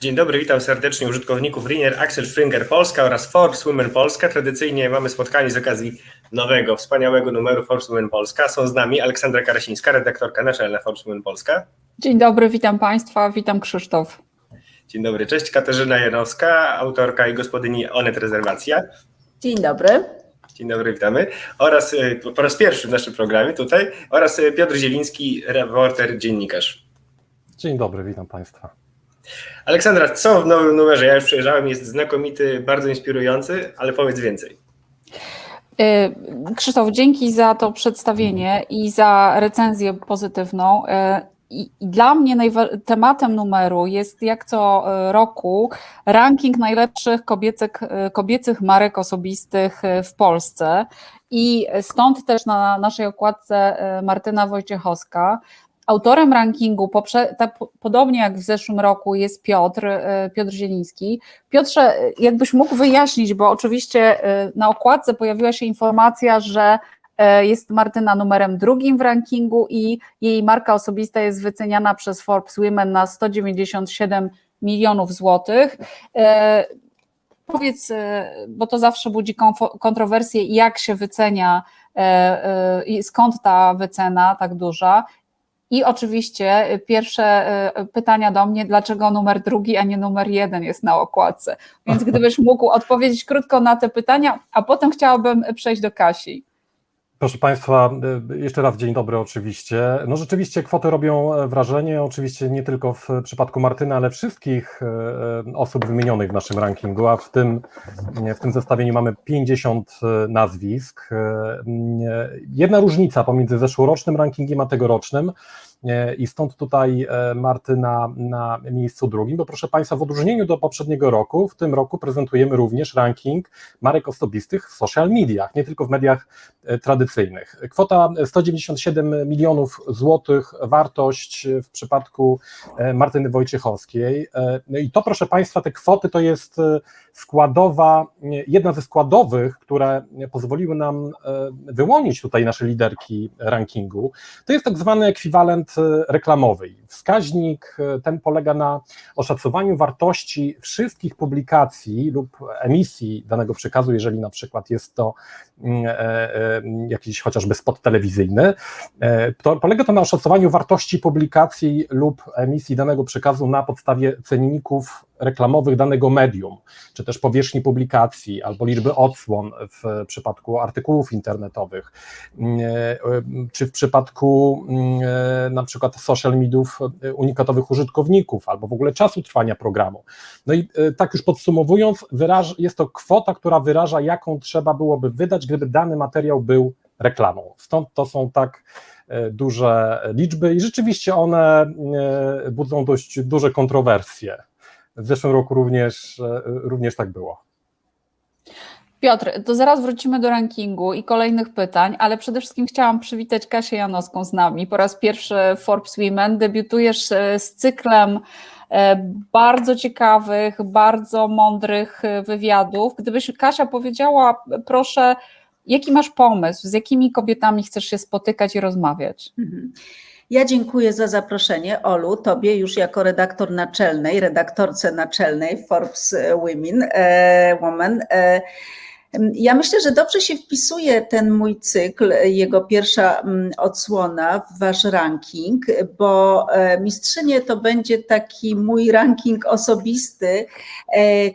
Dzień dobry, witam serdecznie użytkowników Linier, Axel Springer Polska oraz Forbes Women Polska. Tradycyjnie mamy spotkanie z okazji nowego, wspaniałego numeru Forbes Women Polska. Są z nami Aleksandra Karasińska, redaktorka naczelna Forbes Women Polska. Dzień dobry, witam Państwa, witam Krzysztof. Dzień dobry, cześć Katarzyna Janowska, autorka i gospodyni Onet Rezerwacja. Dzień dobry. Dzień dobry, witamy. Oraz y, po raz pierwszy w naszym programie tutaj, oraz y, Piotr Zieliński, reporter, dziennikarz. Dzień dobry, witam Państwa. Aleksandra, co w nowym numerze? Ja już przejrzałem, jest znakomity, bardzo inspirujący, ale powiedz więcej. Y, Krzysztof, dzięki za to przedstawienie i za recenzję pozytywną. Y, I dla mnie tematem numeru jest jak co roku ranking najlepszych kobiecych, kobiecych marek osobistych w Polsce. I stąd też na naszej okładce Martyna Wojciechowska. Autorem rankingu, tak, podobnie jak w zeszłym roku, jest Piotr, Piotr Zieliński. Piotrze, jakbyś mógł wyjaśnić, bo oczywiście na okładce pojawiła się informacja, że jest Martyna numerem drugim w rankingu i jej marka osobista jest wyceniana przez Forbes Women na 197 milionów złotych. Powiedz, bo to zawsze budzi kontrowersje, jak się wycenia i skąd ta wycena tak duża i oczywiście pierwsze pytania do mnie, dlaczego numer drugi, a nie numer jeden jest na okładce. Więc gdybyś mógł odpowiedzieć krótko na te pytania, a potem chciałabym przejść do Kasi. Proszę Państwa, jeszcze raz dzień dobry oczywiście. No rzeczywiście kwoty robią wrażenie, oczywiście nie tylko w przypadku Martyny, ale wszystkich osób wymienionych w naszym rankingu, a w tym, w tym zestawieniu mamy 50 nazwisk. Jedna różnica pomiędzy zeszłorocznym rankingiem a tegorocznym, i stąd tutaj Martyna na miejscu drugim, bo proszę Państwa, w odróżnieniu do poprzedniego roku, w tym roku prezentujemy również ranking marek osobistych w social mediach, nie tylko w mediach tradycyjnych. Kwota 197 milionów złotych, wartość w przypadku Martyny Wojciechowskiej. No i to, proszę Państwa, te kwoty to jest składowa, jedna ze składowych, które pozwoliły nam wyłonić tutaj nasze liderki rankingu. To jest tak zwany ekwiwalent reklamowy. Wskaźnik ten polega na oszacowaniu wartości wszystkich publikacji lub emisji danego przekazu, jeżeli na przykład jest to jakiś chociażby spot telewizyjny. To polega to na oszacowaniu wartości publikacji lub emisji danego przekazu na podstawie cenników reklamowych danego medium, czy też powierzchni publikacji, albo liczby odsłon w przypadku artykułów internetowych, czy w przypadku na przykład social mediów unikatowych użytkowników, albo w ogóle czasu trwania programu. No i tak już podsumowując, jest to kwota, która wyraża, jaką trzeba byłoby wydać, gdyby dany materiał był reklamą. Stąd to są tak duże liczby i rzeczywiście one budzą dość duże kontrowersje. W zeszłym roku również, również tak było. Piotr, to zaraz wrócimy do rankingu i kolejnych pytań, ale przede wszystkim chciałam przywitać Kasię Janowską z nami. Po raz pierwszy Forbes Women debiutujesz z cyklem bardzo ciekawych, bardzo mądrych wywiadów. Gdybyś Kasia powiedziała, proszę, jaki masz pomysł, z jakimi kobietami chcesz się spotykać i rozmawiać? Mhm. Ja dziękuję za zaproszenie, Olu, tobie już jako redaktor naczelnej, redaktorce naczelnej Forbes Women. E, woman. E, ja myślę, że dobrze się wpisuje ten mój cykl, jego pierwsza odsłona w wasz ranking, bo mistrzynie to będzie taki mój ranking osobisty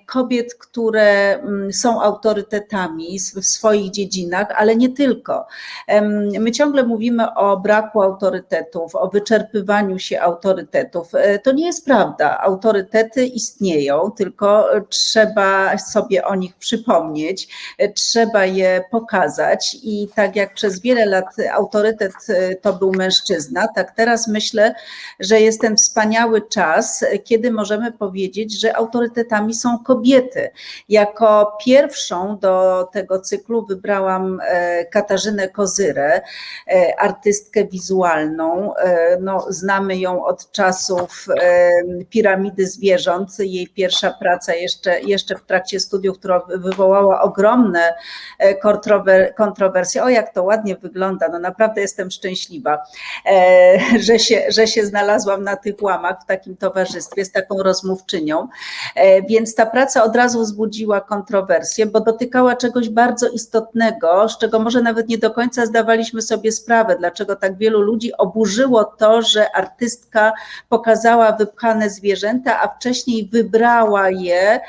kobiet, które są autorytetami w swoich dziedzinach, ale nie tylko. My ciągle mówimy o braku autorytetów, o wyczerpywaniu się autorytetów. To nie jest prawda. Autorytety istnieją, tylko trzeba sobie o nich przypomnieć trzeba je pokazać i tak jak przez wiele lat autorytet to był mężczyzna, tak teraz myślę, że jest ten wspaniały czas, kiedy możemy powiedzieć, że autorytetami są kobiety. Jako pierwszą do tego cyklu wybrałam Katarzynę Kozyrę, artystkę wizualną. No, znamy ją od czasów piramidy zwierząt. Jej pierwsza praca jeszcze, jeszcze w trakcie studiów, która wywołała ogromny ogromne e, kontrower- kontrowersje. O, jak to ładnie wygląda, no naprawdę jestem szczęśliwa, e, że się, że się znalazłam na tych łamach w takim towarzystwie z taką rozmówczynią. E, Więc ta praca od razu wzbudziła kontrowersje, bo dotykała czegoś bardzo istotnego, z czego może nawet nie do końca zdawaliśmy sobie sprawę, dlaczego tak wielu ludzi oburzyło to, że artystka pokazała wypchane zwierzęta, a wcześniej wybrała je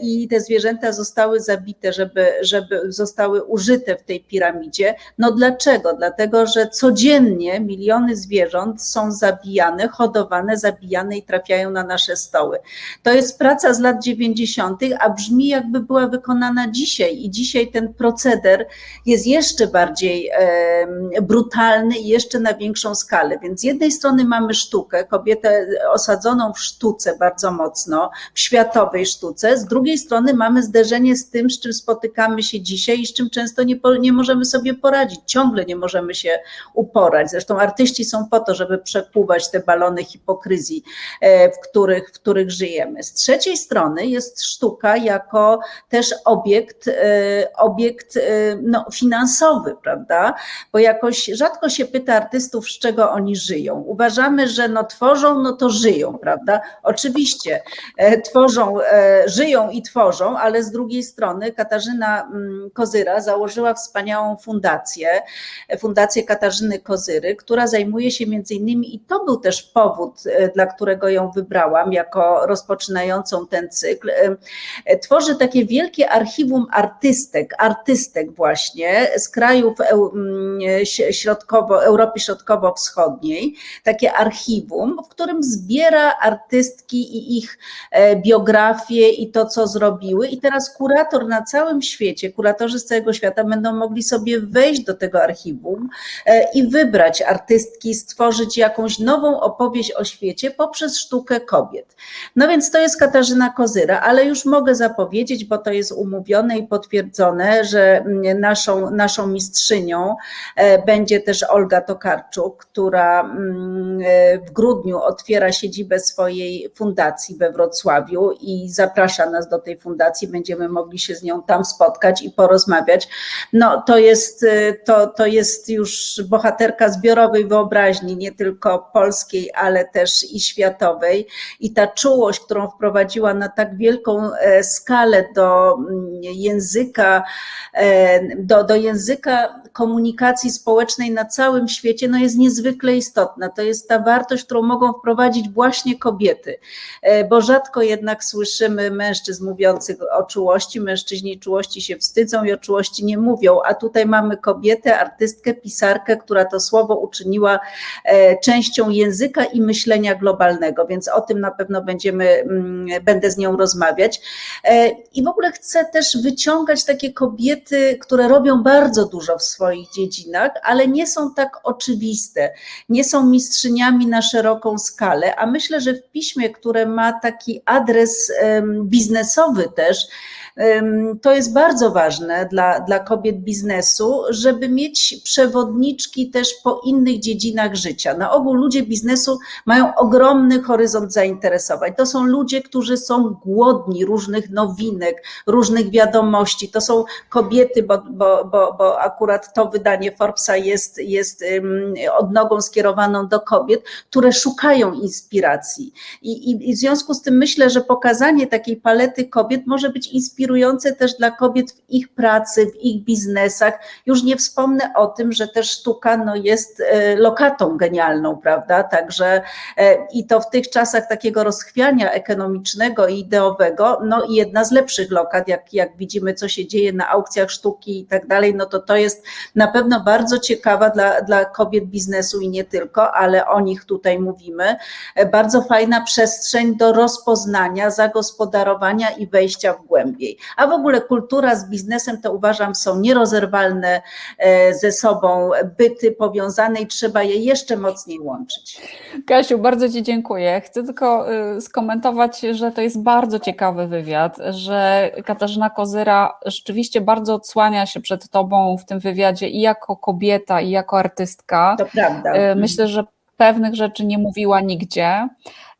i te zwierzęta zostały zabite, żeby, żeby zostały użyte w tej piramidzie. No dlaczego? Dlatego, że codziennie miliony zwierząt są zabijane, hodowane, zabijane i trafiają na nasze stoły. To jest praca z lat 90., a brzmi jakby była wykonana dzisiaj i dzisiaj ten proceder jest jeszcze bardziej em, brutalny i jeszcze na większą skalę. Więc z jednej strony mamy sztukę, kobietę osadzoną w sztuce bardzo mocno, w światowej sztuce, z drugiej strony mamy zderzenie z tym, z czym spotykamy się dzisiaj i z czym często nie, po, nie możemy sobie poradzić, ciągle nie możemy się uporać. Zresztą artyści są po to, żeby przepływać te balony hipokryzji, e, w których, w których żyjemy. Z trzeciej strony jest sztuka jako też obiekt, e, obiekt e, no, finansowy, prawda? Bo jakoś rzadko się pyta artystów, z czego oni żyją. Uważamy, że no tworzą, no to żyją, prawda? Oczywiście tworzą, żyją i tworzą, ale z drugiej strony Katarzyna mm, Kozyra założyła wspaniałą fundację, Fundację Katarzyny Kozyry, która zajmuje się między innymi, i to był też powód, e, dla którego ją wybrałam jako rozpoczynającą ten cykl, e, e, tworzy takie wielkie archiwum artystek, artystek właśnie z krajów mm, środkowo, Europy Środkowo-Wschodniej, takie archiwum, w którym zbiera artystki i ich biografie i to, co zrobiły. I teraz kurator na całym świecie, kuratorzy z całego świata będą mogli sobie wejść do tego archiwum e, i wybrać artystki, stworzyć jakąś nową opowieść o świecie poprzez sztukę kobiet. No więc to jest Katarzyna Kozyra, ale już mogę zapowiedzieć, bo to jest umówione i potwierdzone, że mm, naszą, naszą mistrzynią e, będzie też Olga Tokarczuk, która mm, e, w grudniu otwiera siedzibę swojej fundacji we Wrocławiu i zaprasza nas do tej fundacji. Będziemy mogli się z nią tam spotkać i porozmawiać. No to jest, e, to, to jest już bohaterka zbiorowej wyobraźni, nie tylko polskiej, ale też i światowej. I ta czułość, którą wprowadziła na tak wielką e, skalę do mm, języka, e, do, do języka komunikacji społecznej na całym świecie, no jest niezwykle istotna. To jest ta wartość, którą mogą wprowadzić właśnie kobiety, E, bo rzadko jednak słyszymy mężczyzn mówiących o czułości. Mężczyźni czułości się wstydzą i o czułości nie mówią, a tutaj mamy kobietę, artystkę, pisarkę, która to słowo uczyniła e, częścią języka i myślenia globalnego, więc o tym na pewno będziemy, mm, będę z nią rozmawiać. E, I w ogóle chcę też wyciągać takie kobiety, które robią bardzo dużo w swoich dziedzinach, ale nie są tak oczywiste, nie są mistrzyniami na szeroką skalę, a myślę, że w piśmie, które ma taki adres biznesowy też, to jest bardzo ważne dla, dla kobiet biznesu, żeby mieć przewodniczki też po innych dziedzinach życia. Na ogół ludzie biznesu mają ogromny horyzont zainteresowań. To są ludzie, którzy są głodni różnych nowinek, różnych wiadomości. To są kobiety, bo, bo, bo, bo akurat to wydanie Forbesa jest, jest odnogą skierowaną do kobiet, które szukają inspiracji. I, i, I w związku z tym myślę, że pokazanie takiej palety kobiet może być inspirujące też dla kobiet w ich pracy, w ich biznesach. Już nie wspomnę o tym, że też sztuka no, jest e, lokatą genialną, prawda? Także e, i to w tych czasach takiego rozchwiania ekonomicznego i ideowego, no i jedna z lepszych lokat, jak, jak widzimy, co się dzieje na aukcjach sztuki i tak dalej, no to to jest na pewno bardzo ciekawa dla, dla kobiet biznesu i nie tylko, ale o nich tutaj mówimy. E, Bardzo fajna przestrzeń do rozpoznania, zagospodarowania i wejścia w głębiej. A w ogóle kultura z biznesem to uważam są nierozerwalne e, ze sobą byty powiązane i trzeba je jeszcze mocniej łączyć. Kasiu, bardzo Ci dziękuję. Chcę tylko y, skomentować, że to jest bardzo ciekawy wywiad, że Katarzyna Kozyra rzeczywiście bardzo odsłania się przed Tobą w tym wywiadzie i jako kobieta, i jako artystka. To prawda. Y, Myślę, że pewnych rzeczy nie mówiła nigdzie.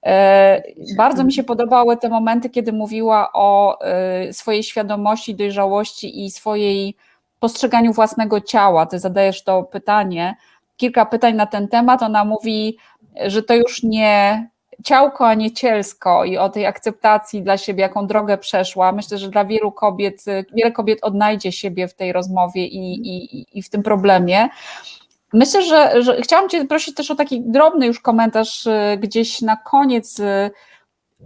E, Bardzo mi się podobały te momenty, kiedy mówiła o e, swojej świadomości, dojrzałości i swojej postrzeganiu własnego ciała. Ty zadajesz to pytanie, kilka pytań na ten temat. Ona mówi, że to już nie ciałko, a nie cielsko i o tej akceptacji dla siebie, jaką drogę przeszła. Myślę, że dla wielu kobiet, wiele kobiet odnajdzie siebie w tej rozmowie i, i, i w tym problemie. Myślę, że, że chciałam Cię prosić też o taki drobny już komentarz y, gdzieś na koniec y,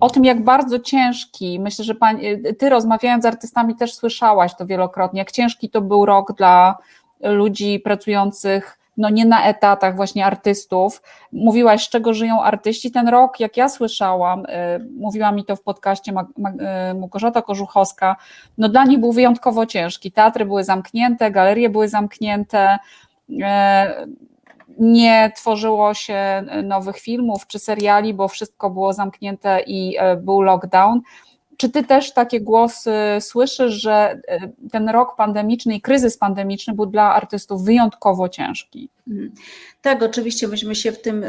o tym, jak bardzo ciężki, myślę, że pani, y, Ty rozmawiając z artystami też słyszałaś to wielokrotnie, jak ciężki to był rok dla ludzi pracujących no nie na etatach właśnie artystów. Mówiłaś, z czego żyją artyści. Ten rok, jak ja słyszałam, mówiła mi to w podcaście Małgorzata Korzuchowska, no dla nich był wyjątkowo ciężki. Teatry były zamknięte, galerie były zamknięte, nie tworzyło się nowych filmów czy seriali, bo wszystko było zamknięte i był lockdown. Czy ty też takie głosy słyszysz, że ten rok pandemiczny i kryzys pandemiczny był dla artystów wyjątkowo ciężki? Tak, oczywiście myśmy się w tym,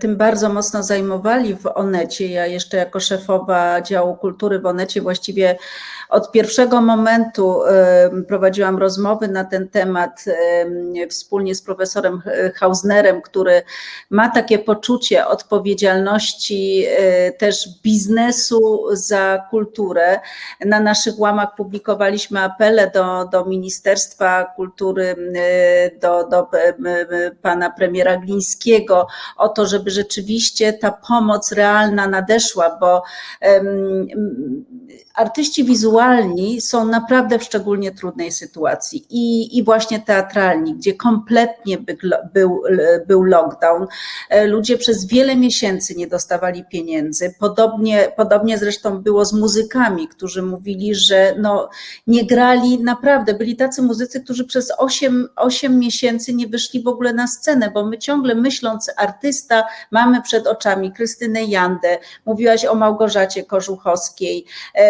tym bardzo mocno zajmowali w Onecie. Ja jeszcze jako szefowa działu kultury w Onecie właściwie od pierwszego momentu prowadziłam rozmowy na ten temat wspólnie z profesorem Hausnerem, który ma takie poczucie odpowiedzialności też biznesu za kulturę. Na naszych łamach publikowaliśmy apele do, do Ministerstwa Kultury, do, do pana premiera Glińskiego o to, żeby rzeczywiście ta pomoc realna nadeszła, bo artyści wizualni są naprawdę w szczególnie trudnej sytuacji i, i właśnie teatralni, gdzie kompletnie by, był, był lockdown. Ludzie przez wiele miesięcy nie dostawali pieniędzy. Podobnie, podobnie zresztą było z muzykami, którzy mówili, że no, nie grali, naprawdę byli tacy muzycy, którzy przez 8, 8 miesięcy nie wyszli w ogóle na scenę, bo my ciągle myśląc artysta mamy przed oczami Krystynę Jandę, mówiłaś o Małgorzacie Korzuchowskiej,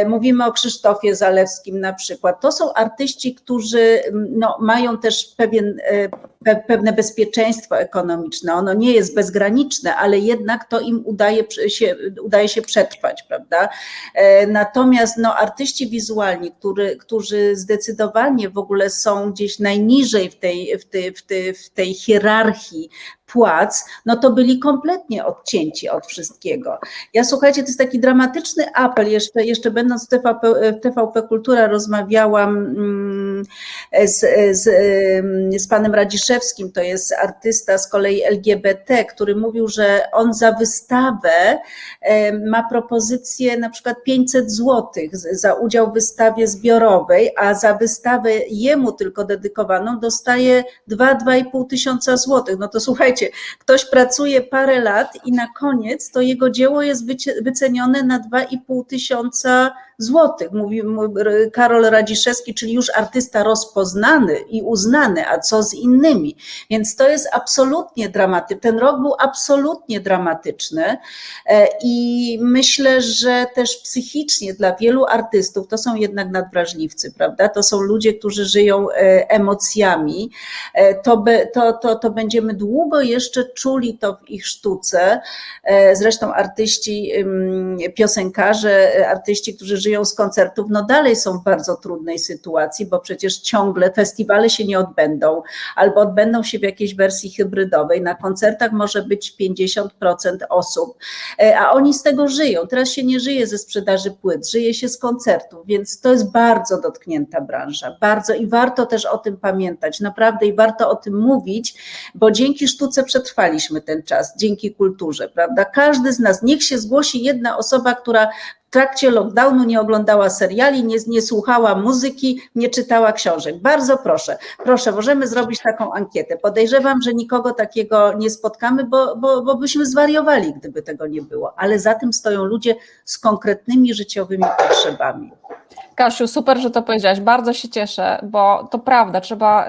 mówimy o Krzysztofie Zalewskim na przykład. To są artyści, którzy no, mają też pewien, pewne bezpieczeństwo ekonomiczne. Ono nie jest bezgraniczne, ale jednak to im udaje się, udaje się przetrwać, prawda? Natomiast no, artyści wizualni, który, którzy zdecydowanie w ogóle są gdzieś najniżej w tej, w tej, w tej, w tej hierarchii płac, no to byli kompletnie odcięci od wszystkiego. Ja słuchajcie, to jest taki dramatyczny apel, jeszcze, jeszcze będąc w TVP, w TVP Kultura rozmawiałam z, z, z panem Radziszewskim, to jest artysta z kolei LGBT, który mówił, że on za wystawę ma propozycję na przykład 500 złotych za udział w wystawie zbiorowej, a za wystawę jemu tylko dedykowaną dostaje 2-2,5 tysiąca złotych. No to słuchajcie, ktoś pracuje parę lat i na koniec to jego dzieło jest wycenione na 2,5 tysiąca złotych. Mówi Karol Radziszewski, czyli już artysta rozpoznany i uznany, a co z innymi? Więc to jest absolutnie dramatyczne. Ten rok był absolutnie dramatyczny i myślę, że też psychicznie dla wielu artystów to są jednak nadwrażliwcy, prawda? To są ludzie, którzy żyją emocjami. To, by, to, to, to będziemy długo jeszcze czuli to w ich sztuce. Zresztą artyści, piosenkarze, artyści, którzy żyją z koncertów, no dalej są w bardzo trudnej sytuacji, bo przecież ciągle festiwale się nie odbędą, albo odbędą się w jakiejś wersji hybrydowej. Na koncertach może być 50% osób, a oni z tego żyją. Teraz się nie żyje ze sprzedaży płyt, żyje się z koncertów, więc to jest bardzo dotknięta branża, bardzo i warto też o tym pamiętać, naprawdę i warto o tym mówić, bo dzięki sztuce przetrwaliśmy ten czas, dzięki kulturze, prawda? Każdy z nas, niech się zgłosi jedna osoba, która trakcie lockdownu nie oglądała seriali, nie, nie słuchała muzyki, nie czytała książek. Bardzo proszę, proszę, możemy zrobić taką ankietę. Podejrzewam, że nikogo takiego nie spotkamy, bo, bo, bo byśmy zwariowali, gdyby tego nie było, ale za tym stoją ludzie z konkretnymi życiowymi potrzebami. Kasiu, super, że to powiedziałaś. Bardzo się cieszę, bo to prawda, trzeba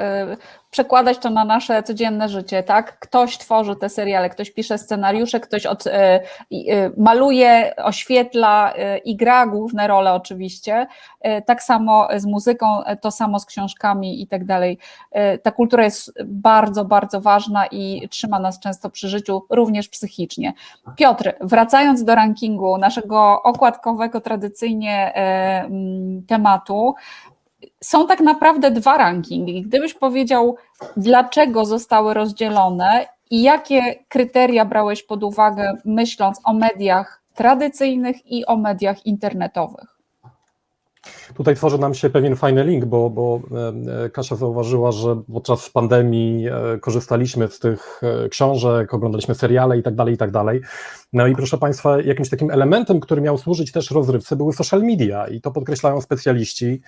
przekładać to na nasze codzienne życie, tak? Ktoś tworzy te seriale, ktoś pisze scenariusze, ktoś od, i, e, maluje, oświetla e, i gra główne role oczywiście. Tak samo z muzyką, to samo z książkami i tak dalej. Ta kultura jest bardzo, bardzo ważna i trzyma nas często przy życiu, również psychicznie. Piotr, wracając do rankingu naszego okładkowego tradycyjnie mm, tematu, są tak naprawdę dwa rankingi. Gdybyś powiedział, dlaczego zostały rozdzielone i jakie kryteria brałeś pod uwagę, myśląc o mediach tradycyjnych i o mediach internetowych? Tutaj tworzy nam się pewien fajny link, bo, bo e, Kasia zauważyła, że podczas pandemii e, korzystaliśmy z tych e, książek, oglądaliśmy seriale i tak dalej, i tak dalej. No i proszę Państwa, jakimś takim elementem, który miał służyć też rozrywce, były social media i to podkreślają specjaliści,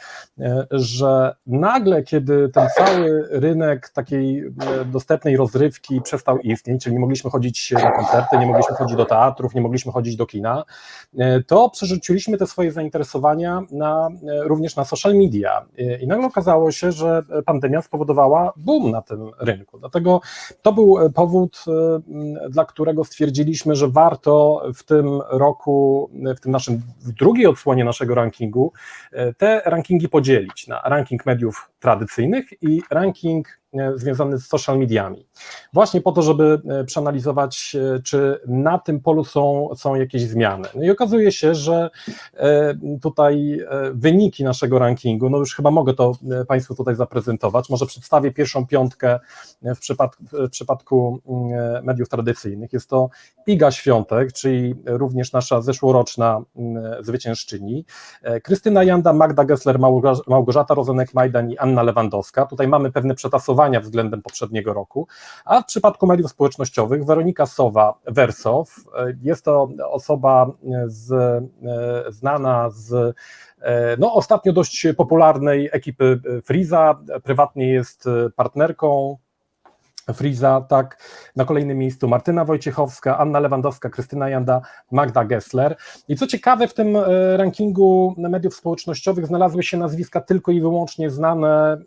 że nagle, kiedy ten cały rynek takiej dostępnej rozrywki przestał istnieć, czyli nie mogliśmy chodzić na koncerty, nie mogliśmy chodzić do teatrów, nie mogliśmy chodzić do kina, to przerzuciliśmy te swoje zainteresowania na również na social media. I nagle okazało się, że pandemia spowodowała boom na tym rynku. Dlatego to był powód, dla którego stwierdziliśmy, że warto w tym roku, w tym naszym w drugiej odsłonie naszego rankingu, te rankingi podzielić na ranking mediów tradycyjnych i ranking związany z social mediami. Właśnie po to, żeby przeanalizować, czy na tym polu są, są jakieś zmiany. No i okazuje się, że tutaj wyniki naszego rankingu, no już chyba mogę to Państwu tutaj zaprezentować, może przedstawię pierwszą piątkę w przypadku, w przypadku mediów tradycyjnych. Jest to Iga Świątek, czyli również nasza zeszłoroczna zwyciężczyni, Krystyna Janda, Magda Gessler, Małgorzata Rozenek-Majdan i Anna Lewandowska. Tutaj mamy pewne przetasowanie względem poprzedniego roku, a w przypadku mediów społecznościowych Weronika Sowa Wersow, jest to osoba z, znana z no, ostatnio dość popularnej ekipy Friza, prywatnie jest partnerką Friza, tak, na kolejnym miejscu Martyna Wojciechowska, Anna Lewandowska, Krystyna Janda, Magda Gessler. I co ciekawe, w tym rankingu mediów społecznościowych znalazły się nazwiska tylko i wyłącznie znane,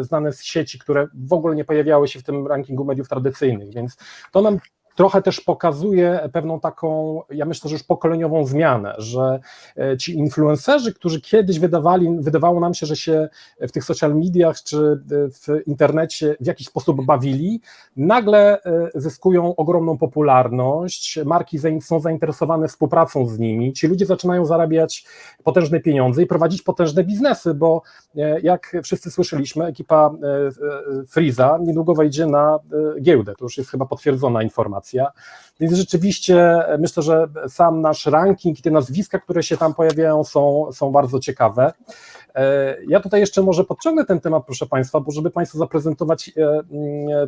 znane z sieci, które w ogóle nie pojawiały się w tym rankingu mediów tradycyjnych, więc to nam trochę też pokazuje pewną taką, ja myślę, że już pokoleniową zmianę, że ci influencerzy, którzy kiedyś wydawali, wydawało nam się, że się w tych social mediach czy w internecie w jakiś sposób bawili, nagle zyskują ogromną popularność, marki są zainteresowane współpracą z nimi, ci ludzie zaczynają zarabiać potężne pieniądze i prowadzić potężne biznesy, bo jak wszyscy słyszeliśmy, ekipa Freeza niedługo wejdzie na giełdę, to już jest chyba potwierdzona informacja, więc rzeczywiście myślę, że sam nasz ranking i te nazwiska, które się tam pojawiają, są, są bardzo ciekawe. Ja tutaj jeszcze może podciągnę ten temat, proszę Państwa, bo żeby Państwu zaprezentować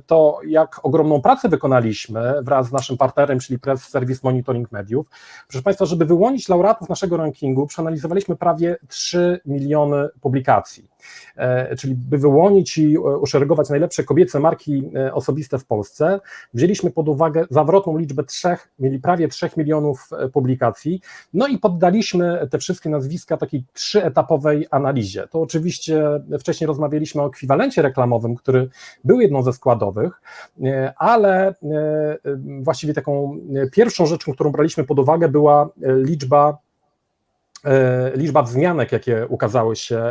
to, jak ogromną pracę wykonaliśmy wraz z naszym partnerem, czyli Press Service Monitoring Mediów. Proszę Państwa, żeby wyłonić laureatów naszego rankingu, przeanalizowaliśmy prawie 3 miliony publikacji czyli by wyłonić i uszeregować najlepsze kobiece marki osobiste w Polsce, wzięliśmy pod uwagę zawrotną liczbę 3, mieli prawie 3 milionów publikacji, no i poddaliśmy te wszystkie nazwiska takiej trzyetapowej analizie. To oczywiście wcześniej rozmawialiśmy o ekwiwalencie reklamowym, który był jedną ze składowych, ale właściwie taką pierwszą rzeczą, którą braliśmy pod uwagę była liczba liczba wzmianek, jakie ukazały się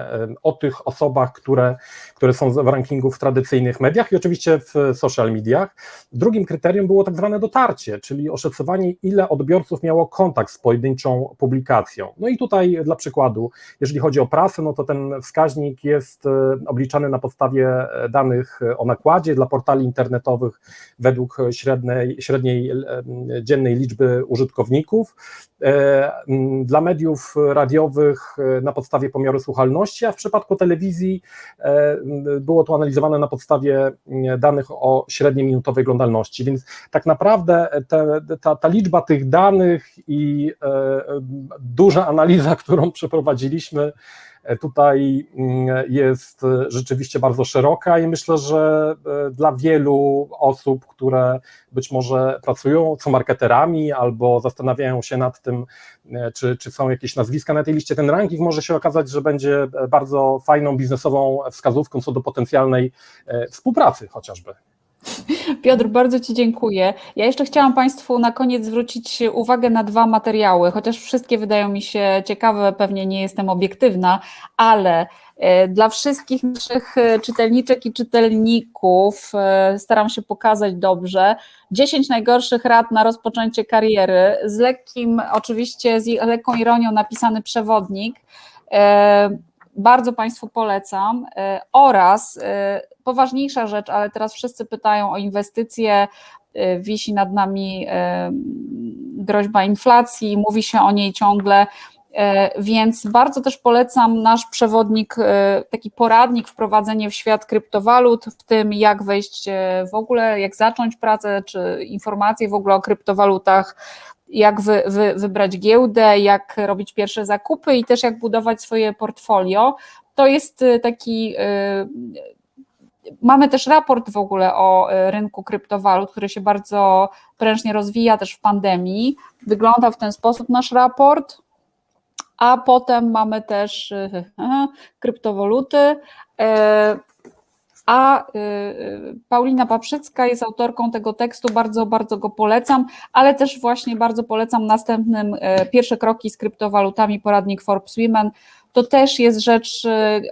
o tych osobach, które, które są w rankingu w tradycyjnych mediach i oczywiście w social mediach. Drugim kryterium było tak zwane dotarcie, czyli oszacowanie, ile odbiorców miało kontakt z pojedynczą publikacją. No i tutaj dla przykładu, jeżeli chodzi o prasę, no to ten wskaźnik jest obliczany na podstawie danych o nakładzie dla portali internetowych według średniej, średniej dziennej liczby użytkowników. Dla mediów radiowych na podstawie pomiaru słuchalności, a w przypadku telewizji było to analizowane na podstawie danych o średniej minutowej oglądalności, więc tak naprawdę ta, ta liczba tych danych i duża analiza, którą przeprowadziliśmy, e, tutaj mm, jest e, rzeczywiście bardzo szeroka i myślę, że e, dla wielu osób, które być może pracują, są marketerami albo zastanawiają się nad tym, e, czy, czy są jakieś nazwiska na tej liście, ten ranking może się okazać, że będzie e, bardzo fajną biznesową wskazówką co do potencjalnej e, współpracy chociażby. Piotr, bardzo Ci dziękuję. Ja jeszcze chciałam Państwu na koniec zwrócić uwagę na dwa materiały, chociaż wszystkie wydają mi się ciekawe, pewnie nie jestem obiektywna, ale e, dla wszystkich naszych e, czytelniczek i czytelników e, staram się pokazać dobrze 10 najgorszych rad na rozpoczęcie kariery z lekkim, oczywiście z lekką ironią napisany przewodnik. Bardzo Państwu polecam. Oraz poważniejsza rzecz, ale teraz wszyscy pytają o inwestycje. Wisi nad nami groźba inflacji, mówi się o niej ciągle. Więc bardzo też polecam nasz przewodnik, taki poradnik, wprowadzenie w świat kryptowalut, w tym jak wejść w ogóle, jak zacząć pracę, czy informacje w ogóle o kryptowalutach, jak wy, wy, wybrać giełdę, jak robić pierwsze zakupy i też jak budować swoje portfolio. To jest taki. Mamy też raport w ogóle o rynku kryptowalut, który się bardzo prężnie rozwija też w pandemii. Wygląda w ten sposób nasz raport a potem mamy też kryptowaluty. A Paulina Paprzycka jest autorką tego tekstu, bardzo, bardzo go polecam, ale też właśnie bardzo polecam następnym Pierwsze kroki z kryptowalutami, poradnik Forbes Women. To też jest rzecz,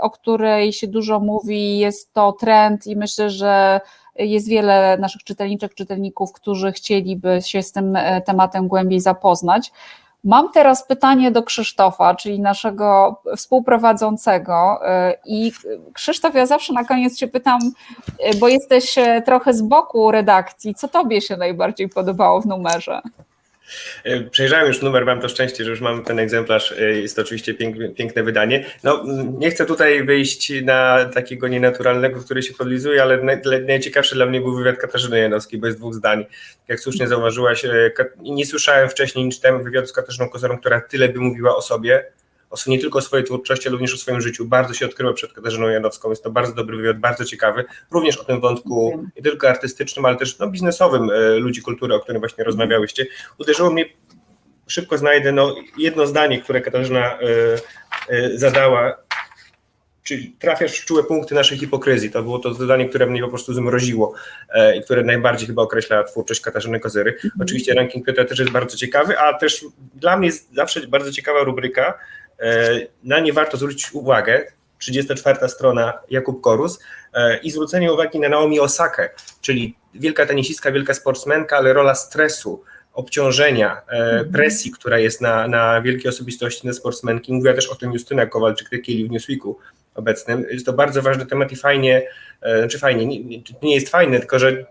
o której się dużo mówi, jest to trend i myślę, że jest wiele naszych czytelniczek, czytelników, którzy chcieliby się z tym tematem głębiej zapoznać. Mam teraz pytanie do Krzysztofa, czyli naszego współprowadzącego. I Krzysztof, ja zawsze na koniec Cię pytam, bo jesteś trochę z boku redakcji, co Tobie się najbardziej podobało w numerze? Przejrzałem już numer, mam to szczęście, że już mam ten egzemplarz. Jest to oczywiście piękne, piękne wydanie. No, nie chcę tutaj wyjść na takiego nienaturalnego, który się podlizuje, ale naj, najciekawszy dla mnie był wywiad Katarzyny Janowskiej, bo jest dwóch zdań. Jak słusznie zauważyłaś, nie słyszałem wcześniej niż ten wywiadu z Katarzyną Kozorą, która tyle by mówiła o sobie, o, nie tylko o swojej twórczości, ale również o swoim życiu. Bardzo się odkryła przed Katarzyną Janowską. Jest to bardzo dobry wywiad, bardzo ciekawy. Również o tym wątku nie tylko artystycznym, ale też no, biznesowym ludzi kultury, o którym właśnie rozmawiałyście. Uderzyło mnie, szybko znajdę, no, jedno zdanie, które Katarzyna y, y, zadała. Czyli trafiasz w czułe punkty naszej hipokryzji. To było to zdanie, które mnie po prostu zmroziło i które najbardziej chyba określa twórczość Katarzyny Kozyry. -hmm. Oczywiście ranking Piotra też jest bardzo ciekawy, a też dla mnie jest zawsze bardzo ciekawa rubryka, na nie warto zwrócić uwagę. 34 strona Jakub Korus i zwrócenie uwagi na Naomi Osakę, czyli wielka tenisistka, wielka sportsmenka, ale rola stresu, obciążenia, presji, która jest na, na wielkie osobistości, na sportsmenki. Mówiła też o tym Justyna Kowalczyk-Tekieli w Newsweeku obecnym. Jest to bardzo ważny temat i fajnie, znaczy fajnie, nie, nie jest fajne, tylko że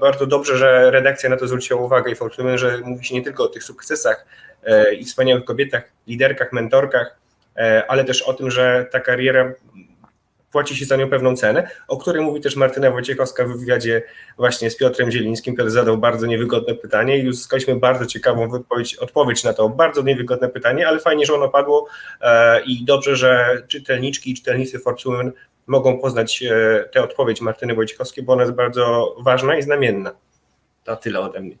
bardzo dobrze, że redakcja na to zwróciła uwagę i fortunujemy, że mówi się nie tylko o tych sukcesach i wspaniałych kobietach, liderkach, mentorkach, ale też o tym, że ta kariera płaci się za nią pewną cenę, o której mówi też Martyna Wojciechowska w wywiadzie właśnie z Piotrem Zielińskim. Piotr zadał bardzo niewygodne pytanie i uzyskaliśmy bardzo ciekawą wypowiedź, odpowiedź na to bardzo niewygodne pytanie, ale fajnie, że ono padło i dobrze, że czytelniczki i czytelnicy Women mogą poznać tę odpowiedź Martyny Wojciechowskiej, bo ona jest bardzo ważna i znamienna. To tyle ode mnie.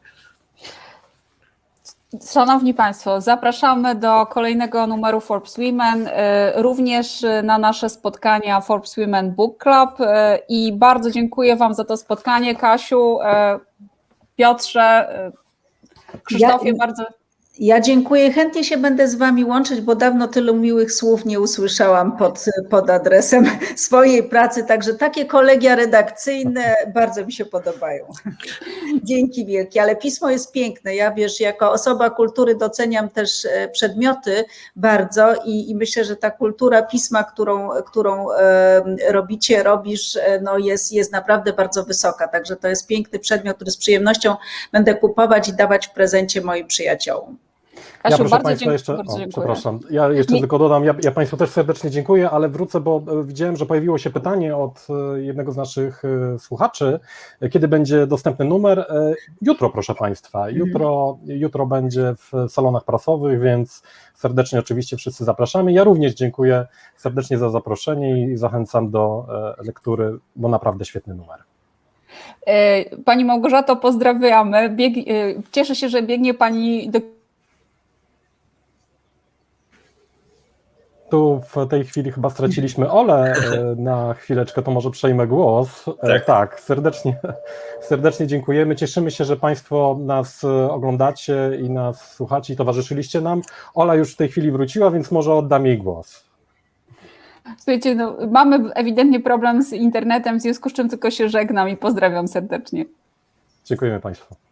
Szanowni Państwo, zapraszamy do kolejnego numeru Forbes Women, również na nasze spotkania Forbes Women Book Club i bardzo dziękuję Wam za to spotkanie, Kasiu, Piotrze, Krzysztofie, Ja- bardzo... Ja dziękuję. Chętnie się będę z Wami łączyć, bo dawno tylu miłych słów nie usłyszałam pod, pod adresem swojej pracy. Także takie kolegia redakcyjne bardzo mi się podobają. Dzięki wielkie, ale pismo jest piękne. Ja wiesz, jako osoba kultury doceniam też e, przedmioty bardzo i, i myślę, że ta kultura pisma, którą, którą e, robicie, robisz, e, no jest, jest naprawdę bardzo wysoka. Także to jest piękny przedmiot, który z przyjemnością będę kupować i dawać w prezencie moim przyjaciołom. Kasiu, ja proszę bardzo, dziękuję, jeszcze, bardzo o, przepraszam, ja jeszcze Nie- tylko dodam, ja, ja Państwu też serdecznie dziękuję, ale wrócę, bo e, widziałem, że pojawiło się pytanie od e, jednego z naszych e, słuchaczy, kiedy będzie dostępny numer. Jutro, proszę Państwa, jutro, jutro będzie w salonach prasowych, więc serdecznie oczywiście wszyscy zapraszamy. Ja również dziękuję serdecznie za zaproszenie i zachęcam do lektury, bo naprawdę świetny numer. Pani Małgorzato, pozdrawiamy. Bieg, cieszę się, że biegnie Pani do Tu w tej chwili chyba straciliśmy Olę e, na chwileczkę, to może przejmę głos. E, Tak. Tak, serdecznie, serdecznie dziękujemy. Cieszymy się, że Państwo nas e, oglądacie i nas słuchacie i towarzyszyliście nam. Ola już w tej chwili wróciła, więc może oddam jej głos. Słuchajcie, no, mamy ewidentnie problem z internetem, w związku z czym tylko się żegnam i pozdrawiam serdecznie. Dziękujemy Państwu.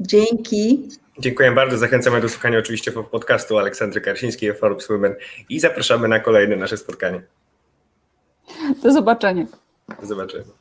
Dzięki. Dziękuję bardzo. Zachęcamy do słuchania oczywiście podcastu Aleksandry Karsińskiej Forbes Women i zapraszamy na kolejne nasze spotkanie. Do zobaczenia. Do zobaczenia.